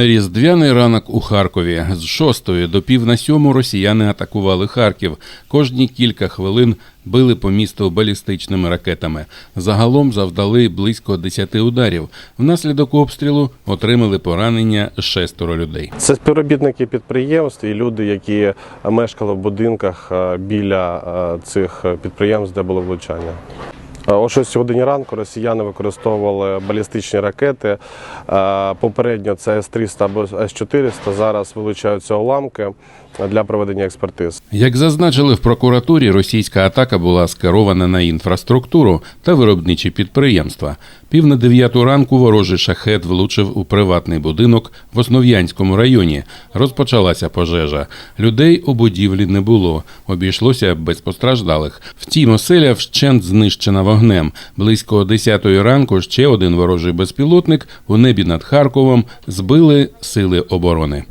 Різдвяний ранок у Харкові. З шостої до пів на сьому росіяни атакували Харків. Кожні кілька хвилин били по місту балістичними ракетами. Загалом завдали близько десяти ударів. Внаслідок обстрілу отримали поранення шестеро людей. Це співробітники підприємств і люди, які мешкали в будинках е, біля е, цих підприємств, де було влучання. Е, О 6 годині ранку росіяни використовували балістичні ракети. Е, Попередньо це С-300 або С-400. Зараз вилучаються уламки для проведення експертиз. Як зазначили в прокуратурі, російська атака була скерована на інфраструктуру та виробничі підприємства. Пів на дев'яту ранку ворожий шахет влучив у приватний будинок в Основ'янському районі. Розпочалася пожежа. Людей у будівлі не було. Обійшлося без постраждалих. Втім, оселя вщент знищена вогнем. Близько 10-ї ранку ще один ворожий безпілотник у небі над Харковом збили сили оборони.